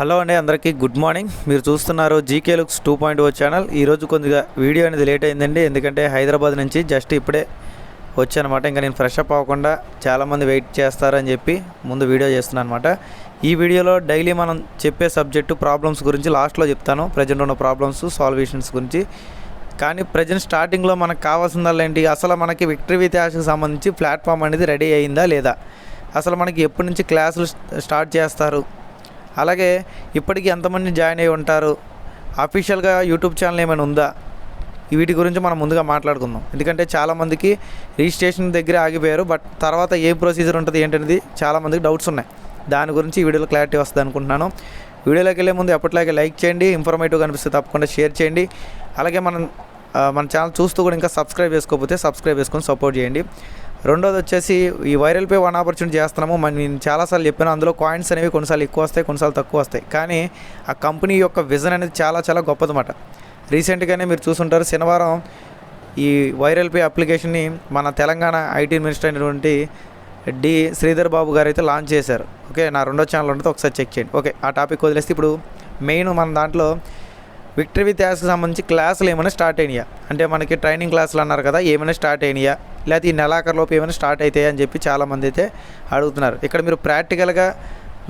Hello అండి అందరికీ good morning. మీరు చూస్తున్నారు GK looks two point O channel. ఈరోజు కొద్దిగా వీడియో అనేది లేట్ అయిందండి. ఎందుకంటే హైదరాబాద్ నుంచి జస్ట్ ఇప్పుడే వచ్చానమాట. ఇంకా నేను ఫ్రెష్ అప్ అవ్వకుండా చాలామంది వెయిట్ చేస్తారని చెప్పి ముందు వీడియో చేస్తున్నాను అనమాట ఈ వీడియోలో డైలీ మనం చెప్పే సబ్జెక్టు ప్రాబ్లమ్స్ గురించి లాస్ట్లో చెప్తాను. ప్రజెంట్ ఉన్న ప్రాబ్లమ్స్ సాల్వేషన్స్ గురించి. కానీ ప్రజెంట్ స్టార్టింగ్లో మనకు కావాల్సిందల్లా ఏంటి? అసలు మనకి విక్టరీ విత్ యాష్కి సంబంధించి ప్లాట్ఫామ్ అనేది రెడీ అయిందా లేదా? అసలు మనకి ఎప్పటి నుంచి క్లాసులు స్టార్ట్ చేస్తారు? అలాగే ఇప్పటికి ఎంతమంది జాయిన్ అయి ఉంటారు? అఫీషియల్గా యూట్యూబ్ ఛానల్ ఏమైనా ఉందా? వీటి గురించి మనం ముందుగా మాట్లాడుకుందాం. ఎందుకంటే చాలామందికి రిజిస్ట్రేషన్ దగ్గర ఆగిపోయారు బట్ తర్వాత ఏ ప్రొసీజర్ ఉంటుంది ఏంటనేది చాలామందికి డౌట్స్ ఉన్నాయి. దాని గురించి ఈ వీడియోలో క్లారిటీ వస్తుంది అనుకుంటున్నాను. వీడియోలోకి వెళ్ళే ముందు ఎప్పటిలాగే లైక్ చేయండి ఇన్ఫర్మేటివ్ కనిపిస్తే తప్పకుండా షేర్ చేయండి. అలాగే మనం మన ఛానల్ చూస్తూ కూడా ఇంకా సబ్స్క్రైబ్ చేసుకోకపోతే సబ్స్క్రైబ్ చేసుకొని సపోర్ట్ చేయండి. రెండోది వచ్చేసి ఈ వైరల్ పే వన్ ఆపర్చునిటీ చేస్తున్నాము. మన నేను చాలాసార్లు చెప్పాను అందులో కాయిన్స్ అనేవి కొన్నిసార్లు ఎక్కువ వస్తాయి కొన్నిసార్లు తక్కువ వస్తాయి. కానీ ఆ కంపెనీ యొక్క విజన్ అనేది చాలా చాలా గొప్పదన్నమాట. రీసెంట్గానే మీరు చూసుంటారు శనివారం ఈ వైరల్ పే అప్లికేషన్ని మన తెలంగాణ ఐటీ మినిస్టర్ అయినటువంటి డి శ్రీధర్ బాబు గారు అయితే లాంచ్ చేశారు. ఓకే నా రెండో ఛానల్ ఉంటుంది ఒకసారి చెక్ చేయండి. ఓకే ఆ టాపిక్ వదిలేస్తే ఇప్పుడు మెయిన్ మన దాంట్లో విక్టరీ విత్ యాస్కి సంబంధించి క్లాసులు ఏమైనా స్టార్ట్ అయినాయా? అంటే మనకి ట్రైనింగ్ క్లాసులు అన్నారు కదా ఏమైనా స్టార్ట్ అయినాయా? లేకపోతే ఈ నెలాఖరులోపు ఏమైనా స్టార్ట్ అవుతాయా అని చెప్పి చాలామంది అయితే అడుగుతున్నారు. ఇక్కడ మీరు ప్రాక్టికల్గా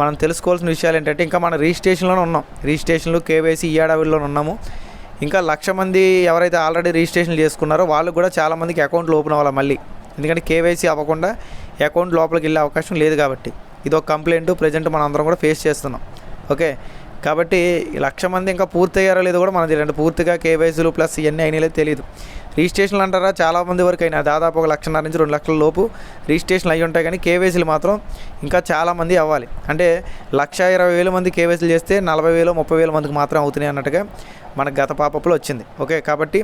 మనం తెలుసుకోవాల్సిన విషయాలు ఏంటంటే ఇంకా మన రిజిస్ట్రేషన్లోనే ఉన్నాం. రిజిస్ట్రేషన్లు కేవైసీ ఈ ఏడాదిలో ఉన్నాము. ఇంకా లక్ష మంది ఎవరైతే ఆల్రెడీ రిజిస్ట్రేషన్ చేసుకున్నారో వాళ్ళు కూడా చాలామందికి అకౌంట్లు ఓపెన్ అవ్వాలి మళ్ళీ. ఎందుకంటే కేవైసీ అవ్వకుండా అకౌంట్ లోపలికి వెళ్ళే అవకాశం లేదు కాబట్టి. ఇది ఒక కంప్లైంట్ ప్రజెంట్ మనం అందరం కూడా ఫేస్ చేస్తున్నాం. ఓకే? కాబట్టి లక్ష మంది ఇంకా పూర్తయ్యారో లేదో కూడా మనకు తెలియదు. పూర్తిగా కేవైసీలు ప్లస్ ఇవన్నీ అయినా తెలియదు. రిజిస్ట్రేషన్లు అంటారా? చాలా మంది వరకు అయినా దాదాపు ఒక లక్షన్నర నుంచి రెండు లక్షల లోపు రిజిస్ట్రేషన్లు అయి ఉంటాయి కానీ కేవైసీలు మాత్రం ఇంకా చాలామంది అవ్వాలి. అంటే లక్ష ఇరవై వేల మంది కేవైసీలు చేస్తే నలభై వేలు ముప్పై వేల మందికి మాత్రం అవుతున్నాయి అన్నట్టుగా మనకు గత పాపప్లో వచ్చింది. ఓకే? కాబట్టి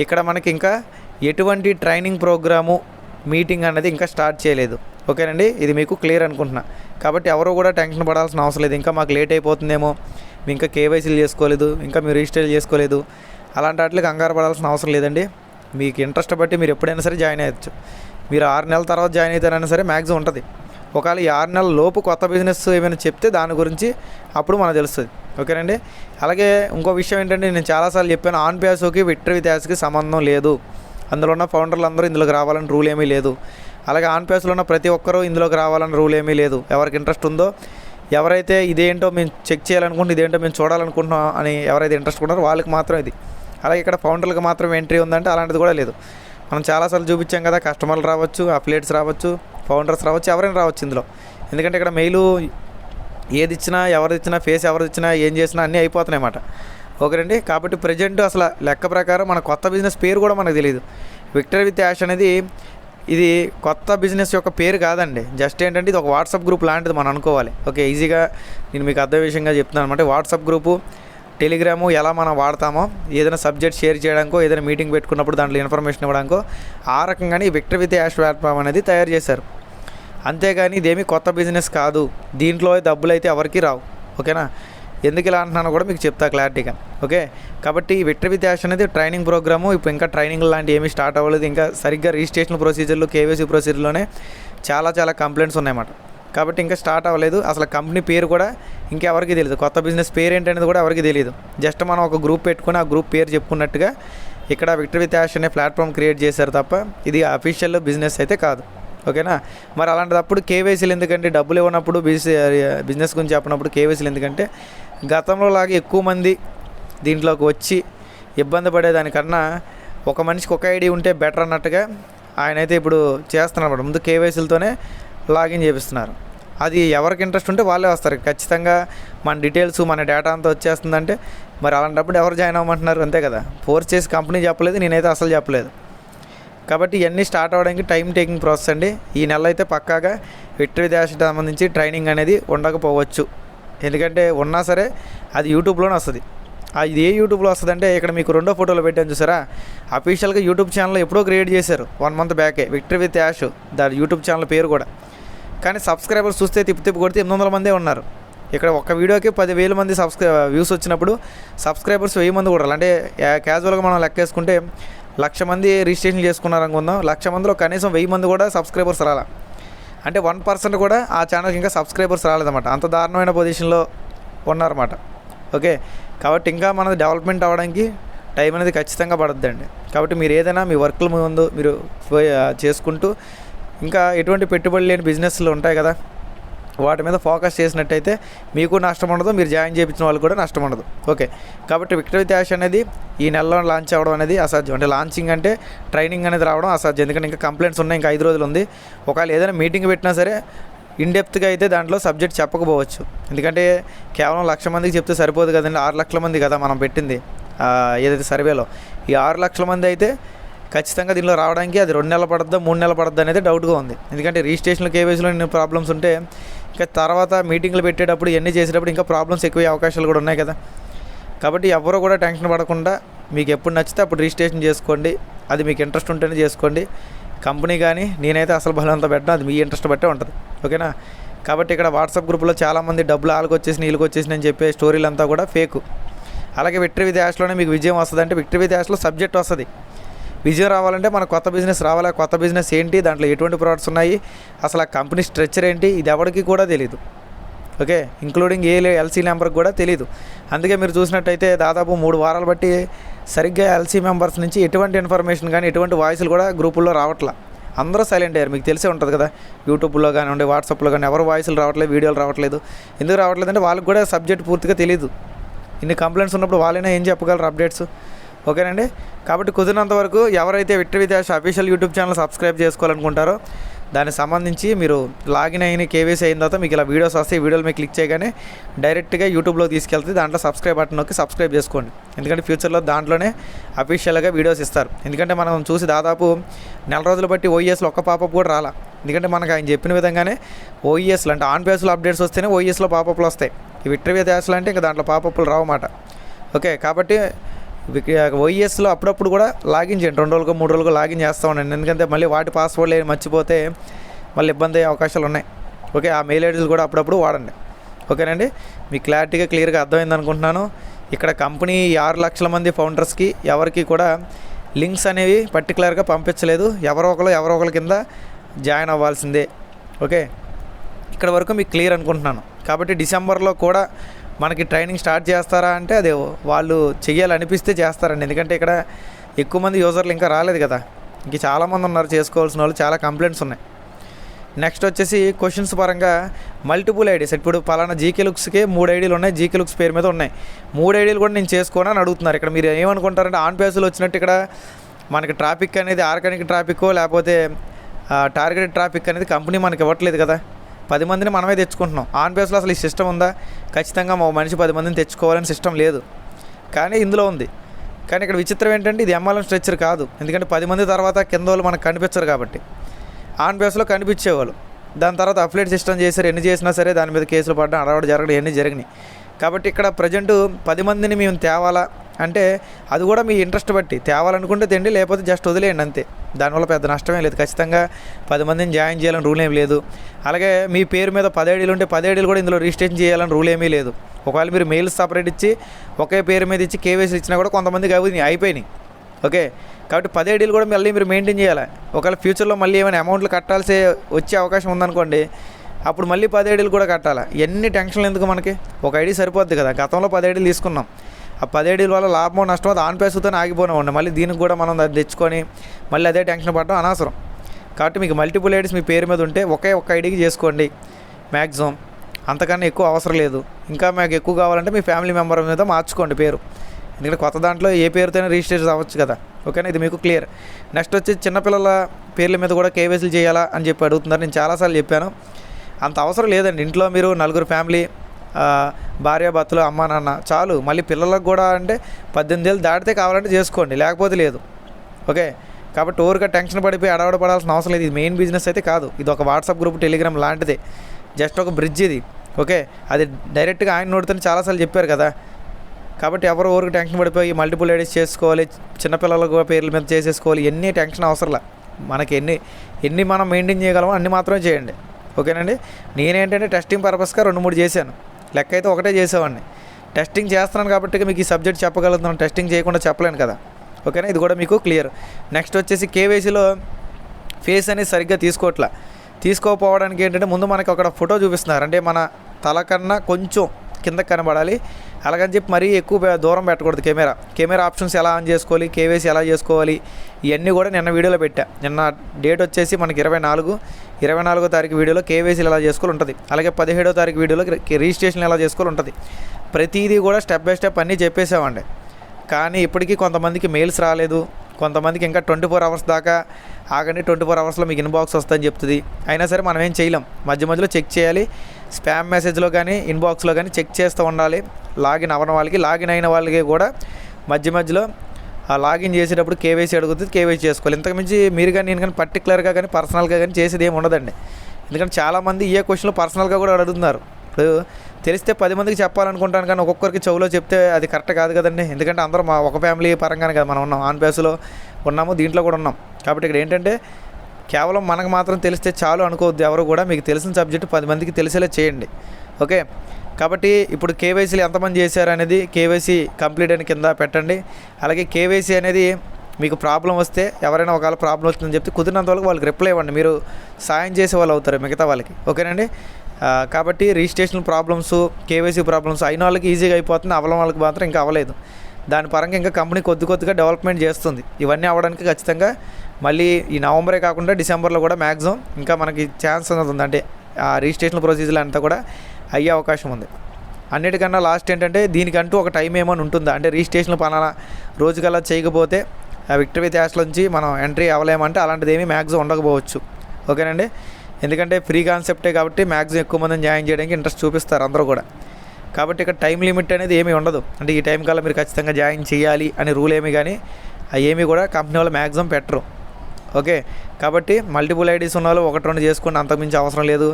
ఇక్కడ మనకి ఇంకా ఎటువంటి ట్రైనింగ్ ప్రోగ్రాము మీటింగ్ అనేది ఇంకా స్టార్ట్ చేయలేదు. ఓకేనండి? ఇది మీకు క్లియర్ అనుకుంటున్నా. కాబట్టి ఎవరు కూడా టెన్షన్ పడాల్సిన అవసరం లేదు. ఇంకా మాకు లేట్ అయిపోతుందేమో. మేము ఇంకా కేవైసీలు చేసుకోలేదు. ఇంకా మీరు రిజిస్టర్ చేసుకోలేదు. అలాంటి వాటికి కంగారు పడాల్సిన అవసరం లేదండి. మీకు ఇంట్రెస్ట్ బట్టి మీరు ఎప్పుడైనా సరే జాయిన్ అయ్యచ్చు. మీరు ఆరు నెలల తర్వాత జాయిన్ అవుతారైనా సరే మ్యాక్సిమం ఉంటుంది. ఒకవేళ ఈ ఆరు నెలల లోపు కొత్త బిజినెస్ ఏమైనా చెప్తే దాని గురించి అప్పుడు మనకు తెలుస్తుంది. ఓకేనండి? అలాగే ఇంకో విషయం ఏంటంటే నేను చాలాసార్లు చెప్పాను ఆన్ ప్యాసోకి విక్టరీ ప్యాస్కి సంబంధం లేదు. అందులో ఉన్న ఫౌండర్లు అందరూ ఇందులోకి రావాలని రూల్ ఏమీ లేదు. అలాగే ఆన్ పేస్లో ఉన్న ప్రతి ఒక్కరూ ఇందులోకి రావాలని రూల్ ఏమీ లేదు. ఎవరికి ఇంట్రెస్ట్ ఉందో ఎవరైతే ఇదేంటో మేము చెక్ చేయాలనుకుంటున్నాం ఇదేంటో మేము చూడాలనుకుంటున్నాం అని ఎవరైతే ఇంట్రెస్ట్ ఉన్నారో వాళ్ళకి మాత్రం ఇది. అలాగే ఇక్కడ ఫౌండర్లకు మాత్రం ఎంట్రీ ఉందంటే అలాంటిది కూడా లేదు. మనం చాలాసార్లు చూపించాం కదా కస్టమర్లు రావచ్చు అప్లేట్స్ రావచ్చు ఫౌండర్స్ రావచ్చు ఎవరైనా రావచ్చు ఇందులో. ఎందుకంటే ఇక్కడ మెయిల్ ఏది ఇచ్చినా ఎవరిది ఇచ్చినా ఫేస్ ఎవరిది ఇచ్చినా ఏం చేసినా అన్నీ అయిపోతున్నాయి అన్నమాట. ఓకేనండి కాబట్టి ప్రజెంట్ అసలు లెక్క ప్రకారం మన కొత్త బిజినెస్ పేరు కూడా మనకు తెలియదు విక్టరీ విత్ యాష్ అనేది ఇది కొత్త బిజినెస్ యొక్క పేరు కాదండి. జస్ట్ ఏంటంటే ఇది ఒక వాట్సాప్ గ్రూప్ లాంటిది మనం అనుకోవాలి. ఓకే ఈజీగా నేను మీకు అర్థ విషయంగా చెప్తున్నాను అనమాట. వాట్సాప్ గ్రూపు టెలిగ్రాము ఎలా మనం వాడతామో ఏదైనా సబ్జెక్ట్ షేర్ చేయడానికో ఏదైనా మీటింగ్ పెట్టుకున్నప్పుడు దాంట్లో ఇన్ఫర్మేషన్ ఇవ్వడానికో ఆ రకంగానే ఈ విత్ యాష్ ప్లాట్ఫామ్ అనేది తయారు చేశారు. అంతేగాని ఇదేమీ కొత్త బిజినెస్ కాదు. దీంట్లో డబ్బులు అయితే ఎవరికి రావు. ఓకేనా? ఎందుకు ఇలా అంటున్నానో కూడా మీకు చెప్తా క్లారిటీగా ఓకే? కాబట్టి ఈ విక్టరీ విత్ అనేది ట్రైనింగ్ ప్రోగ్రాము. ఇప్పుడు ఇంకా ట్రైనింగ్ లాంటి ఏమీ స్టార్ట్ అవ్వలేదు. ఇంకా సరిగ్గా రిజిస్ట్రేషన్ ప్రొసీజర్లు కేవైసీ ప్రొసీజర్లోనే చాలా చాలా కంప్లైంట్స్ ఉన్నాయన్నమాట. కాబట్టి ఇంకా స్టార్ట్ అవ్వలేదు. అసలు కంపెనీ పేరు కూడా ఇంకెవరికి తెలియదు కొత్త బిజినెస్ పేరు ఏంటనేది కూడా ఎవరికి తెలియదు జస్ట్ మనం ఒక గ్రూప్ పెట్టుకుని ఆ గ్రూప్ పేరు చెప్పుకున్నట్టుగా ఇక్కడ విక్టరీ విత్ యాష్ అనే ప్లాట్ఫామ్ క్రియేట్ చేశారు తప్ప ఇది అఫీషియల్ బిజినెస్ అయితే కాదు. ఓకేనా? మరి అలాంటప్పుడు కేవైసీలు ఎందుకంటే డబ్బులు ఇవ్వనప్పుడు బిజినెస్ బిజినెస్ గురించి చెప్పినప్పుడు కేవైసీలు ఎందుకంటే గతంలో లాగా ఎక్కువ మంది దీంట్లోకి వచ్చి ఇబ్బంది పడేదానికన్నా ఒక మనిషికి ఒక ఐడి ఉంటే బెటర్ అన్నట్టుగా ఆయన అయితే ఇప్పుడు చేస్తున్నారు ముందు కేవైసీలతోనే లాగిన్ చేపిస్తున్నారు. అది ఎవరికి ఇంట్రెస్ట్ ఉంటే వాళ్ళే వస్తారు. ఖచ్చితంగా మన డీటెయిల్స్ మన డేటా అంతా వచ్చేస్తుందంటే మరి అలాంటప్పుడు ఎవరు జాయిన్ అవ్వమంటున్నారు? అంతే కదా. ఫోర్స్ చేసి కంపెనీ చెప్పలేదు నేనైతే అసలు చెప్పలేదు. కాబట్టి ఇవన్నీ స్టార్ట్ అవ్వడానికి టైం టేకింగ్ ప్రాసెస్ అండి. ఈ నెల అయితే పక్కాగా విక్టరీ డాష్ సంబంధించి ట్రైనింగ్ అనేది ఉండకపోవచ్చు. ఎందుకంటే ఉన్నా సరే అది యూట్యూబ్లోనే వస్తుంది. అది ఏ యూట్యూబ్లో వస్తుందంటే ఇక్కడ మీకు రెండో ఫోటోలో పెట్టాను చూసారా? అఫీషియల్గా యూట్యూబ్ ఛానల్ ఎప్పుడో క్రియేట్ చేశారు వన్ మంత్ బ్యాకే విక్టరీ విత్ యాష్ దాని యూట్యూబ్ ఛానల్ పేరు కూడా. కానీ సబ్స్క్రైబర్స్ చూస్తే తిప్పి తిప్పి కొడితే ఎనిమిది వందల మందే ఉన్నారు. ఇక్కడ ఒక వీడియోకి పదివేల మంది సబ్స్క్రై వ్యూస్ వచ్చినప్పుడు సబ్స్క్రైబర్స్ వెయ్యి మంది కూడా అంటే క్యాజువల్గా మనం లెక్కేసుకుంటే లక్ష మంది రిజిస్ట్రేషన్ చేసుకున్నారు అనుకుందాం లక్ష మందిలో కనీసం వెయ్యి మంది కూడా సబ్స్క్రైబర్స్ రాలా. అంటే వన్ పర్సెంట్ కూడా ఆ ఛానల్కి ఇంకా సబ్స్క్రైబర్స్ రాలేదన్నమాట. అంత దారుణమైన పొజిషన్లో ఉన్నారన్నమాట. ఓకే? కాబట్టి ఇంకా మనది డెవలప్మెంట్ అవ్వడానికి టైం అనేది ఖచ్చితంగా పడద్దండి. కాబట్టి మీరు ఏదైనా మీ వర్క్ల ముందు మీరు పోయి, చేసుకుంటూ ఇంకా ఎటువంటి పెట్టుబడి లేని బిజినెస్లు ఉంటాయి కదా? వాటి మీద ఫోకస్ చేసినట్టయితే మీకు నష్టం ఉండదు మీరు జాయిన్ చేయించిన వాళ్ళు కూడా నష్టం ఉండదు. ఓకే. కాబట్టి విక్టరీ డాష్ అనేది ఈ నెలలో లాంచ్ అవ్వడం అనేది అసాధ్యం. అంటే లాంచింగ్ అంటే ట్రైనింగ్ అనేది రావడం అసాధ్యం. ఎందుకంటే ఇంకా కంప్లైంట్స్ ఉన్నాయి ఇంకా ఐదు రోజులు ఉంది. ఒకవేళ ఏదైనా మీటింగ్ పెట్టినా సరే ఇన్డెప్త్గా అయితే దాంట్లో సబ్జెక్ట్ చెప్పకపోవచ్చు. ఎందుకంటే కేవలం లక్ష మందికి చెప్తే సరిపోదు కదండి. ఆరు లక్షల మంది కదా మనం పెట్టింది ఏదైతే సర్వేలో. ఈ ఆరు లక్షల మంది అయితే ఖచ్చితంగా దీనిలో రావడానికి అది రెండు నెలలు పడద్దా మూడు నెలలు పడద్దా అనేది డౌట్గా ఉంది. ఎందుకంటే రిజిస్ట్రేషన్లో కేవైసీలో ప్రాబ్లమ్స్ ఉంటే ఇంకా తర్వాత మీటింగ్లు పెట్టేటప్పుడు ఇవన్నీ చేసేటప్పుడు ఇంకా ప్రాబ్లమ్స్ ఎక్కువ అవకాశాలు కూడా ఉన్నాయి కదా. కాబట్టి ఎవరు కూడా టెన్షన్ పడకుండా మీకు ఎప్పుడు నచ్చితే అప్పుడు రిజిస్ట్రేషన్ చేసుకోండి. అది మీకు ఇంట్రెస్ట్ ఉంటేనే చేసుకోండి. కంపెనీ కానీ నేనైతే అసలు బలంతో పెట్టను. అది మీ ఇంట్రెస్ట్ బట్టే ఉంటుంది. ఓకేనా? కాబట్టి ఇక్కడ వాట్సాప్ గ్రూప్లో చాలామంది డబ్బులు వాళ్ళకి వచ్చేసి నీళ్ళకి వచ్చేసి అని చెప్పే స్టోరీలంతా కూడా ఫేకు. అలాగే విక్టరీ విత్ మీకు విజయం వస్తుంది అంటే విక్టరీ విత్ సబ్జెక్ట్ వస్తుంది. విజయం రావాలంటే మన కొత్త బిజినెస్ రావాలి? కొత్త బిజినెస్ ఏంటి? దాంట్లో ఎటువంటి ప్రోడక్ట్స్ ఉన్నాయి? అసలు ఆ కంపెనీ స్ట్రక్చర్ ఏంటి? ఇది ఎవరికి కూడా తెలియదు ఓకే? ఇంక్లూడింగ్ ఏ ఎల్సీ నెంబర్కి కూడా తెలియదు అందుకే మీరు చూసినట్టయితే దాదాపు మూడు వారాలు బట్టి సరిగ్గా ఎల్సీ మెంబర్స్ నుంచి ఎటువంటి ఇన్ఫర్మేషన్ కానీ ఎటువంటి వాయిస్లు కూడా గ్రూపుల్లో రావట్లా. అందరూ సైలెంట్ అయ్యారు. మీకు తెలిసే ఉంటుంది కదా? యూట్యూబ్లో కానివ్వండి వాట్సాప్లో కానీ ఎవరు వాయిస్లు రావట్లేదు వీడియోలు రావట్లేదు. ఎందుకు రావట్లేదు అంటే వాళ్ళకి కూడా సబ్జెక్ట్ పూర్తిగా తెలియదు ఇన్ని కంప్లైంట్స్ ఉన్నప్పుడు వాళ్ళైనా ఏం చెప్పగలరు అప్డేట్స్ ఓకేనండి? కాబట్టి కుదిరినంత వరకు ఎవరైతే విక్టరీ విద్యాశ అఫీషియల్ యూట్యూబ్ ఛానల్ సబ్స్క్రైబ్ చేసుకోవాలనుకుంటారో దానికి సంబంధించి మీరు లాగిన్ అయిన కేవీసీ అయిన తర్వాత మీకు ఇలా వీడియోస్ వస్తాయి వీడియోలు మీకు క్లిక్ చేయగానే డైరెక్ట్గా యూట్యూబ్లో తీసుకెళ్తే దాంట్లో సబ్స్క్రైబ్ బటన్ నొక్కి సబ్స్క్రైబ్ చేసుకోండి. ఎందుకంటే ఫ్యూచర్లో దాంట్లోనే అఫీషియల్గా వీడియోస్ ఇస్తారు. ఎందుకంటే మనం చూసి దాదాపు నెల రోజులు బట్టి ఓఈఎస్లో ఒక్క పాపప్ కూడా రాలా. ఎందుకంటే మనకు ఆయన చెప్పిన విధంగానే ఓఈఎస్లు అంటే ఆన్ పేస్లో అప్డేట్స్ వస్తేనే ఓఈఎస్లో పాపప్లు వస్తాయి. ఈ విక్టరీ దేశాలు అంటే ఇంకా దాంట్లో పాపప్లు రావన్నమాట ఓకే కాబట్టి ఓఈఎస్లో అప్పుడప్పుడు కూడా లాగిన్ చేయండి. రెండు రోజులకు మూడు రోజులకు లాగిన్ చేస్తూ ఉండండి. ఎందుకంటే మళ్ళీ వాటి పాస్వర్డ్ లేని మర్చిపోతే మళ్ళీ ఇబ్బంది అయ్యే అవకాశాలు ఉన్నాయి. ఓకే ఆ మెయిల్ ఐడీలు కూడా అప్పుడప్పుడు వాడండి. ఓకేనండి? మీకు క్లారిటీగా క్లియర్గా అర్థమైంది అనుకుంటున్నాను. ఇక్కడ కంపెనీ ఆరు లక్షల మంది ఫౌండర్స్కి ఎవరికి కూడా లింక్స్ అనేవి పర్టికులర్గా పంపించలేదు. ఎవరో ఒకరు ఎవరో ఒకరి కింద జాయిన్ అవ్వాల్సిందే. ఓకే? ఇక్కడ వరకు మీకు క్లియర్ అనుకుంటున్నాను. కాబట్టి డిసెంబర్లో కూడా మనకి ట్రైనింగ్ స్టార్ట్ చేస్తారా అంటే అది వాళ్ళు చెయ్యాలనిపిస్తే చేస్తారండి. ఎందుకంటే ఇక్కడ ఎక్కువ మంది యూజర్లు ఇంకా రాలేదు కదా. ఇంక చాలామంది ఉన్నారు చేసుకోవాల్సిన వాళ్ళు చాలా కంప్లైంట్స్ ఉన్నాయి. నెక్స్ట్ వచ్చేసి క్వశ్చన్స్ పరంగా మల్టిపుల్ ఐడీస్. ఇప్పుడు పలానా జీకే లుక్స్కి మూడు ఐడీలు ఉన్నాయి జీకే లుక్స్ పేరు మీద ఉన్నాయి. మూడు ఐడీలు కూడా నేను చేసుకోను అని అడుగుతున్నారు. ఇక్కడ మీరు ఏమనుకుంటారంటే ఆన్ పేజ్లో వచ్చినట్టు ఇక్కడ మనకి ట్రాఫిక్ అనేది ఆర్గానిక్ ట్రాఫిక్ లేకపోతే టార్గెటెడ్ ట్రాఫిక్ అనేది కంపెనీ మనకి ఇవ్వట్లేదు కదా. పది మందిని మనమే తెచ్చుకుంటున్నాం. ఆన్ బేస్లో అసలు ఈ సిస్టమ్ ఉందా? ఖచ్చితంగా మా మనిషి పది మందిని తెచ్చుకోవాలని సిస్టమ్ లేదు. కానీ ఇందులో ఉంది. కానీ ఇక్కడ విచిత్రం ఏంటంటే ఇది ఎంఎల్ఎం స్ట్రెచ్చర్ కాదు. ఎందుకంటే పది మంది తర్వాత కింద వాళ్ళు మనకు కనిపించరు కాబట్టి. ఆన్ బేస్లో కనిపించేవాళ్ళు. దాని తర్వాత అప్లైట్ సిస్టమ్ చేశారు ఎన్ని చేసినా సరే దాని మీద కేసులు పడడం అడవాడు జరగడం ఎన్ని జరిగినాయి. కాబట్టి ఇక్కడ ప్రజెంట్ పది మందిని మేము తేవాలా? అంటే అది కూడా మీ ఇంట్రెస్ట్ బట్టి. తేవాలనుకుంటే తెండి లేకపోతే జస్ట్ వదిలేయండి అంతే. దానివల్ల పెద్ద నష్టమే లేదు. ఖచ్చితంగా పది మందిని జాయిన్ చేయాలని రూల్ ఏమీ లేదు. అలాగే మీ పేరు మీద పదేడీలు ఉంటే పదేడీలు కూడా ఇందులో రిజిస్ట్రేషన్ చేయాలని రూల్ ఏమీ లేదు. ఒకవేళ మీరు మెయిల్స్ సపరేట్ ఇచ్చి ఒకే పేరు మీద ఇచ్చి కేవైసీ ఇచ్చినా కూడా కొంతమందికి అవి అయిపోయినాయి. ఓకే? కాబట్టి పదేడీలు కూడా మళ్ళీ మీరు మెయింటైన్ చేయాలి? ఒకవేళ ఫ్యూచర్లో మళ్ళీ ఏమైనా అమౌంట్లు కట్టాల్సి వచ్చే అవకాశం ఉందనుకోండి అప్పుడు మళ్ళీ పదేడీలు కూడా కట్టాలి? ఎన్ని టెన్షన్లు ఎందుకు మనకి? ఒక ఐడి సరిపోద్ది కదా. గతంలో పదేడీలు తీసుకున్నాం. ఆ పదేడీల వల్ల లాభమో నష్టమో దాని ఆన్ పేసుతో ఆగిపోయినా మళ్ళీ దీనికి కూడా మనం అది తెచ్చుకొని మళ్ళీ అదే టెన్షన్ పడడం అనవసరం. కాబట్టి మీకు మల్టిపుల్ ఐడీస్ మీ పేరు మీద ఉంటే ఒకే ఒక్క ఐడికి చేసుకోండి మ్యాక్సిమం అంతకన్నా ఎక్కువ అవసరం లేదు. ఇంకా మాకు ఎక్కువ కావాలంటే మీ ఫ్యామిలీ మెంబర్ మీద మార్చుకోండి పేరు. ఎందుకంటే కొత్త దాంట్లో ఏ పేరుతోనే రిజిస్ట్రేషన్ అవ్వచ్చు కదా. ఓకేనా? ఇది మీకు క్లియర్. నెక్స్ట్ వచ్చి చిన్నపిల్లల పేర్ల మీద కూడా కేవైసీలు చేయాలా అని చెప్పి అడుగుతున్నారు. నేను చాలాసార్లు చెప్పాను. అంత అవసరం లేదండి. ఇంట్లో మీరు నలుగురు ఫ్యామిలీ భార్యాభర్తలు భార్య భర్తలు అమ్మ నాన్న చాలు. మళ్ళీ పిల్లలకు కూడా అంటే పద్దెనిమిది ఏళ్ళు దాటితే కావాలంటే చేసుకోండి. లేకపోతే లేదు. ఓకే? కాబట్టి ఊరిగా టెన్షన్ పడిపోయి అడవడ పడాల్సిన అవసరం లేదు. ఇది మెయిన్ బిజినెస్ అయితే కాదు. ఇది ఒక వాట్సాప్ గ్రూప్ టెలిగ్రామ్ లాంటిదే. జస్ట్ ఒక బ్రిడ్జ్ ఇది. ఓకే? అది డైరెక్ట్గా ఆయన నోటితో చాలాసార్లు చెప్పారు కదా. కాబట్టి ఎవరు ఊరికి టెన్షన్ పడిపోయి మల్టిపుల్ ఐడీస్ చేసుకోవాలి చిన్నపిల్లల కూడా పేర్ల మీద చేసేసుకోవాలి. ఎన్ని టెన్షన్ అవసరంలా. మనకి ఎన్ని ఎన్ని మనం మెయింటైన్ చేయగలమో అన్ని మాత్రమే చేయండి. ఓకేనండి? నేనేంటంటే టెస్టింగ్ పర్పస్గా రెండు మూడు చేశాను. లెక్క అయితే ఒకటే చేసేవాడిని. టెస్టింగ్ చేస్తున్నాను కాబట్టి మీకు ఈ సబ్జెక్ట్ చెప్పగలుగుతున్నాను. టెస్టింగ్ చేయకుండా చెప్పలేను కదా. ఓకేనా? ఇది కూడా మీకు క్లియర్ నెక్స్ట్ వచ్చేసి కేవైసీలో ఫేస్ అనేది సరిగ్గా తీసుకోవట్లా. తీసుకోకపోవడానికి ఏంటంటే ముందు మనకి అక్కడ ఫోటో చూపిస్తున్నారు. అంటే మన తల కన్నా కొంచెం కింద కనబడాలి. అలాగని చెప్పి మరీ ఎక్కువ దూరం పెట్టకూడదు కెమెరా. కెమెరా ఆప్షన్స్ ఎలా ఆన్ చేసుకోవాలి కేవైసీ ఎలా చేసుకోవాలి ఇవన్నీ కూడా నిన్న వీడియోలో పెట్టా. నిన్న డేట్ వచ్చేసి మనకి ఇరవై నాలుగు. ఇరవై నాలుగో తారీఖు వీడియోలో కేవైసీలు ఎలా చేసుకోవాలి ఉంటుంది. అలాగే పదిహేడో తారీఖు వీడియోలో రిజిస్ట్రేషన్ ఎలా చేసుకోవాలి ఉంటుంది. ప్రతిదీ కూడా స్టెప్ బై స్టెప్ అన్నీ చెప్పేసామండి. కానీ ఇప్పటికీ కొంతమందికి మెయిల్స్ రాలేదు. కొంతమందికి ఇంకా ట్వంటీ ఫోర్ అవర్స్ దాకా ఆగండి ట్వంటీ ఫోర్ అవర్స్లో మీకు ఇన్బాక్స్ వస్తుందని చెప్తుంది. అయినా సరే మనం ఏం చేయలేం. మధ్య మధ్యలో చెక్ చేయాలి. స్పామ్ మెసేజ్లో కానీ ఇన్బాక్స్లో కానీ చెక్ చేస్తూ ఉండాలి. లాగిన్ అవ్వని వాళ్ళకి లాగిన్ అయిన వాళ్ళకి కూడా మధ్య మధ్యలో ఆ లాగిన్ చేసేటప్పుడు కేవైసీ అడుగుతుంది కేవైసీ చేసుకోవాలి. ఇంతకుమించి మీరు కానీ నేను కానీ పర్టికులర్గా కానీ పర్సనల్గా కానీ చేసేది ఏమి ఉండదండి. ఎందుకంటే చాలామంది ఏ క్వశ్చన్లు పర్సనల్గా కూడా అడుగుతున్నారు. ఇప్పుడు తెలిస్తే పది మందికి చెప్పాలనుకుంటాను కానీ ఒక్కొక్కరికి చెవులో చెప్తే అది కరెక్ట్ కాదు కదండి. ఎందుకంటే అందరూ మా ఒక ఫ్యామిలీ పరంగానే కదా మనం ఉన్నాం. ఆన్ బేస్లో ఉన్నాము దీంట్లో కూడా ఉన్నాం. కాబట్టి ఇక్కడ ఏంటంటే కేవలం మనకు మాత్రం తెలిస్తే చాలు అనుకోవద్దు ఎవరు కూడా. మీకు తెలిసిన సబ్జెక్ట్ పది మందికి తెలిసేలా చేయండి. ఓకే? కాబట్టి ఇప్పుడు కేవైసీలు ఎంతమంది చేశారు అనేది కేవైసీ కంప్లీట్ అని కింద పెట్టండి. అలాగే కేవైసీ అనేది మీకు ప్రాబ్లం వస్తే ఎవరైనా ఒకవేళ ప్రాబ్లం వచ్చిందని చెప్తే కుదిరినంత వరకు వాళ్ళకి రిప్లై ఇవ్వండి. మీరు సాయం చేసే వాళ్ళు అవుతారు మిగతా వాళ్ళకి. ఓకేనండి? కాబట్టి రిజిస్ట్రేషన్ ప్రాబ్లమ్స్ కేవైసీ ప్రాబ్లమ్స్ అయిన వాళ్ళకి ఈజీగా అయిపోతుంది. అవలం వాళ్ళకి మాత్రం ఇంకా అవ్వలేదు. దాని పరంగా ఇంకా కంపెనీ కొద్ది కొద్దిగా డెవలప్మెంట్ చేస్తుంది. ఇవన్నీ అవ్వడానికి ఖచ్చితంగా మళ్ళీ ఈ నవంబరే కాకుండా డిసెంబర్లో కూడా మ్యాక్సిమం ఇంకా మనకి ఛాన్స్ అనేది ఉంది. అంటే ఆ రిజిస్ట్రేషన్ ప్రొసీజర్ అంతా కూడా అయ్యే అవకాశం ఉంది. అన్నిటికన్నా లాస్ట్ ఏంటంటే దీనికంటూ ఒక టైం ఏమైనా ఉంటుందా? అంటే రిజిస్ట్రేషన్ పలానా రోజుకల్లా చేయకపోతే ఆ విక్టరీ నుంచి మనం ఎంట్రీ అవ్వలేమంటే అలాంటిది ఏమీ మ్యాక్సిమం ఉండకపోవచ్చు. ఓకేనండి? ఎందుకంటే ఫ్రీ కాన్సెప్టే కాబట్టి మ్యాక్సిమం ఎక్కువ మందిని జాయిన్ చేయడానికి ఇంట్రెస్ట్ చూపిస్తారు అందరూ కూడా. కాబట్టి ఇక్కడ టైం లిమిట్ అనేది ఏమీ ఉండదు. అంటే ఈ టైం కల్లా మీరు ఖచ్చితంగా జాయిన్ చేయాలి అనే రూల్ ఏమీ కానీ అవి ఏమీ కూడా కంపెనీ వాళ్ళు మ్యాక్సిమం పెట్టరు. ఓకే? కాబట్టి మల్టిపుల్ ఐడీస్ ఉన్న వాళ్ళు ఒకటి రెండు చేసుకోండి అంతకుమించి అవసరం లేదు.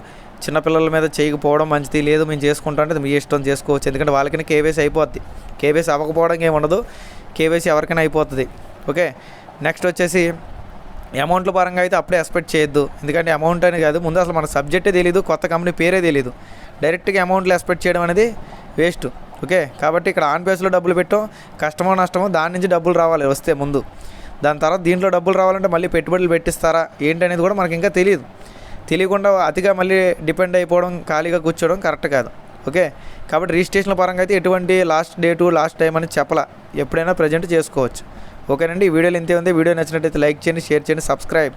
చిన్నపిల్లల మీద చేయకపోవడం మంచిది లేదు మేము చేసుకుంటాం అంటే మీ ఇష్టం చేసుకోవచ్చు. ఎందుకంటే వాళ్ళకైనా కేవైసీ అయిపోద్ది. కేవైసీ అవ్వకపోవడం ఏమి ఉండదు. కేవైసీ ఎవరికైనా అయిపోతుంది. ఓకే నెక్స్ట్ వచ్చేసి అమౌంట్ల పరంగా అయితే అప్పుడే ఎక్స్పెక్ట్ చేయొద్దు. ఎందుకంటే అమౌంట్ అని కాదు ముందు అసలు మన సబ్జెక్టే తెలియదు కొత్త కంపెనీ పేరే తెలియదు డైరెక్ట్గా అమౌంట్లు ఎక్స్పెక్ట్ చేయడం అనేది వేస్ట్. ఓకే కాబట్టి ఇక్కడ ఆన్ బేస్లో డబ్బులు పెట్టాం కష్టమో నష్టమో దాని నుంచి డబ్బులు రావాలి వస్తే ముందు. దాని తర్వాత దీంట్లో డబ్బులు రావాలంటే మళ్ళీ పెట్టుబడులు పెట్టిస్తారా ఏంటనేది కూడా మనకి ఇంకా తెలియదు తెలియకుండా అతిగా మళ్ళీ డిపెండ్ అయిపోవడం ఖాళీగా కూర్చోవడం కరెక్ట్ కాదు. ఓకే కాబట్టి రిజిస్ట్రేషన్ పరంగా అయితే ఎటువంటి లాస్ట్ డేటు లాస్ట్ టైం అని చెప్పలా. ఎప్పుడైనా ప్రజెంట్ చేసుకోవచ్చు. ఓకేనండి ఈ వీడియోలో ఇంతే ఉంది. వీడియో నచ్చినట్టయితే లైక్ చేయండి షేర్ చేయండి సబ్స్క్రైబ్.